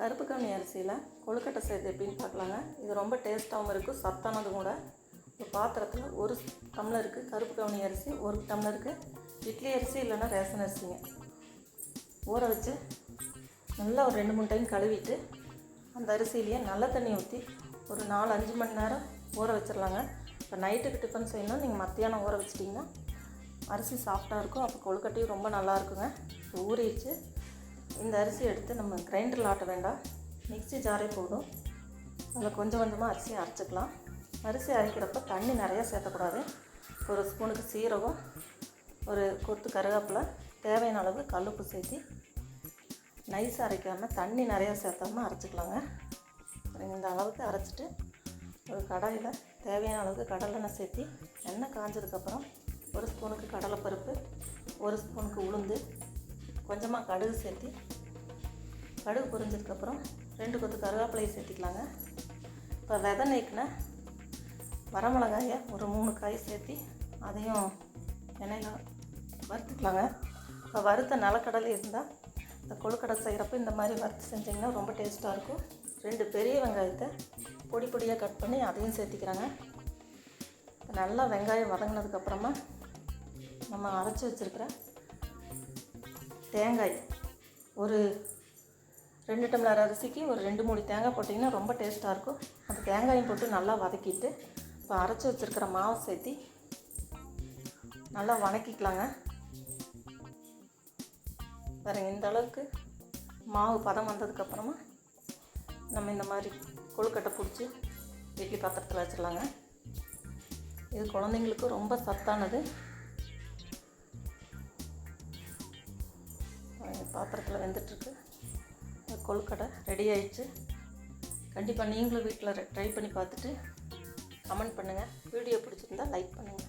கருப்பு கவுனி அரிசியில் கொழுக்கட்டை செய்து எப்படின்னு பார்க்கலாங்க. இது ரொம்ப டேஸ்ட்டாகவும் இருக்கும் சத்தானதும் கூட. ஒரு பாத்திரத்தில் ஒரு டம்ளருக்கு கருப்பு கவுனி அரிசி ஒரு டம்ளருக்கு இட்லி அரிசி இல்லைன்னா ரேஷன் அரிசிங்க. ஊற வச்சு நல்லா ஒரு ரெண்டு மூணு டைம் கழுவிட்டு அந்த அரிசியிலேயே நல்ல தண்ணி ஊற்றி ஒரு நாலு அஞ்சு மணி நேரம் ஊற வச்சிடலாங்க இப்போ நைட்டுக்கு டிஃபன் செய்யணும் நீங்கள் மத்தியானம் ஊற வச்சிட்டிங்கன்னா அரிசி சாஃப்டாக இருக்கும் அப்போ கொழுக்கட்டையும் ரொம்ப நல்லா இருக்குங்க. ஊறிடுச்சு. இந்த அரிசி எடுத்து நம்ம கிரைண்டரில் ஆட்ட வேண்டாம். மிக்ஸி ஜாரே போதும். அதில் கொஞ்சம் கொஞ்சமாக அரிசியை அரைச்சிக்கலாம். அரிசி அரைக்கிறப்ப தண்ணி நிறையா சேர்த்தக்கூடாது ஒரு ஸ்பூனுக்கு சீரகம் ஒரு கொத்து கருவேப்பிலை தேவையான அளவு கல்லுப்பு சேர்த்தி நைஸ் அரைக்காமல் தண்ணி நிறையா சேர்த்தாமல் அரைச்சிக்கலாங்க. இந்த அளவுக்கு அரைச்சிட்டு ஒரு கடாயில் தேவையான அளவுக்கு கடலெண்ணெய் சேர்த்தி எண்ணெய் காஞ்சதுக்கப்புறம் ஒரு ஸ்பூனுக்கு கடலைப்பருப்பு ஒரு ஸ்பூனுக்கு உளுந்து கொஞ்சமாக கடுகு சேர்த்து கடுகு பொரிஞ்சதுக்கப்புறம் ரெண்டு கொத்து கருவேப்பிலையை சேர்த்திக்கலாங்க. இப்போ விதை நீக்கின வரமிளகாயை ஒரு மூணு காய் சேர்த்தி அதையும் எண்ணெயில் வறுத்துக்கலாங்க. இப்போ வறுத்த நிலக்கடலை இருந்தால் இந்த கொழுக்கடை செய்கிறப்ப இந்த மாதிரி வறுத்து செஞ்சிங்கன்னா ரொம்ப டேஸ்ட்டாக இருக்கும். ரெண்டு பெரிய வெங்காயத்தை பொடி பொடியாக கட் பண்ணி அதையும் சேர்த்திக்கிறாங்க. இப்போ நல்லா வெங்காயம் வதங்கினதுக்கப்புறமா நம்ம அரைச்சி வச்சுருக்கிற தேங்காய். ஒரு ரெண்டு டம்ளர் அரிசிக்கு ஒரு ரெண்டு மூணு தேங்காய் போட்டிங்கன்னா ரொம்ப டேஸ்ட்டாக இருக்கும். அந்த தேங்காயும் போட்டு நல்லா வதக்கிட்டு இப்போ அரைச்சி வச்சுருக்கிற மாவை சேர்த்தி நல்லா வதக்கிக்கலாங்க பாருங்க இந்த அளவுக்கு மாவு பதம் வந்ததுக்கப்புறமா நம்ம இந்த மாதிரி கொழுக்கட்டை பிடிச்சி இட்லி பாத்திரத்தில் வச்சிடலாங்க. இது குழந்தைங்களுக்கு ரொம்ப சத்தானது. பாத்திரத்தில் வெந்துட்டுருக்கு. கொழுக்கடை ரெடி ஆயிடுச்சு. கண்டிப்பாக நீங்களும் வீட்டில் ட்ரை பண்ணி பார்த்துட்டு கமெண்ட் பண்ணுங்கள் வீடியோ பிடிச்சிருந்தா லைக் பண்ணுங்கள்